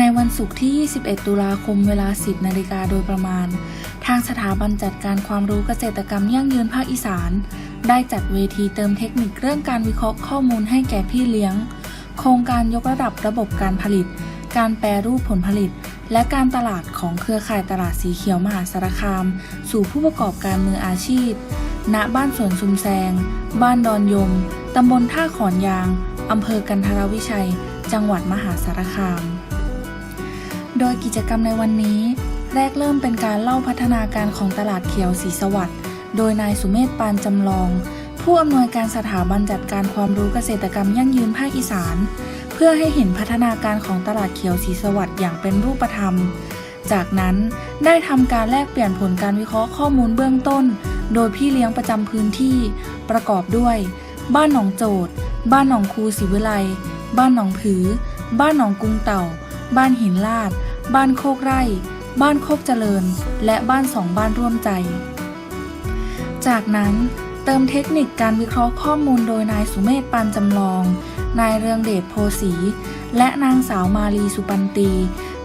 ในวันศุกร์ที่ 21 ตุลาคมเวลา 10 นาฬิกาโดยประมาณ ทางสถาบันจัดการความรู้เกษตรกรรมยั่งยืนภาคอีสาน ได้จัดเวทีเติมเทคนิคเรื่องการวิเคราะห์ข้อมูลให้แก่พี่เลี้ยง โครงการยกระดับระบบการผลิต การแปรรูปผลผลิต และการตลาดของเครือข่ายตลาดสีเขียวมหาสารคาม สู่ผู้ประกอบการมืออาชีพ ณ บ้านสวนซุมแซง บ้านดอนยม ตำบลท่าขอนยาง อำเภอกันทรวิชัย จังหวัดมหาสารคาม โดยกิจกรรมในวันนี้ แรกเริ่มเป็นการเล่าพัฒนาการของตลาดเขียวสีสวัสดิ์โดยนายสุเมธปานจำลอง ผู้อำนวยการสถาบันจัดการความรู้เกษตรกรรมยั่งยืนภาคอีสาน เพื่อให้เห็นพัฒนาการของตลาดเขียวสีสวัสดิ์อย่างเป็นรูปธรรม จากนั้นได้ทำการแลกเปลี่ยนผลการวิเคราะห์ข้อมูลเบื้องต้น โดยพี่เลี้ยงประจำพื้นที่ ประกอบด้วย บ้านหนองโจดบ้านหนองคูศิวิไลบ้านหนองผือ บ้านหนองกุงเต่า บ้านหินลาด บ้านโคกไร่ บ้านโคกเจริญ และบ้านสองบ้านร่วมใจ จากนั้นเติมเทคนิคการวิเคราะห์ข้อมูลโดยนายสุเมธปานจำลอง นายเรืองเดชโพสี และนางสาวมาลีสุปันตี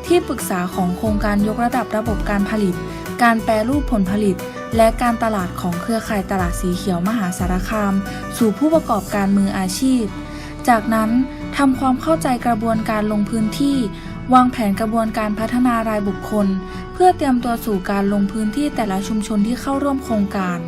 ที่ปรึกษาของโครงการยกระดับระบบการผลิต การแปรรูปผลผลิต และการตลาดของเครือข่ายตลาดสีเขียวมหาสารคาม สู่ผู้ประกอบการมืออาชีพ จากนั้นทำความเข้าใจกระบวนการลงพื้นที่ วางแผนกระบวนการพัฒนารายบุคคล เพื่อเตรียมตัวสู่การลงพื้นที่แต่ละชุมชนที่เข้าร่วมโครงการ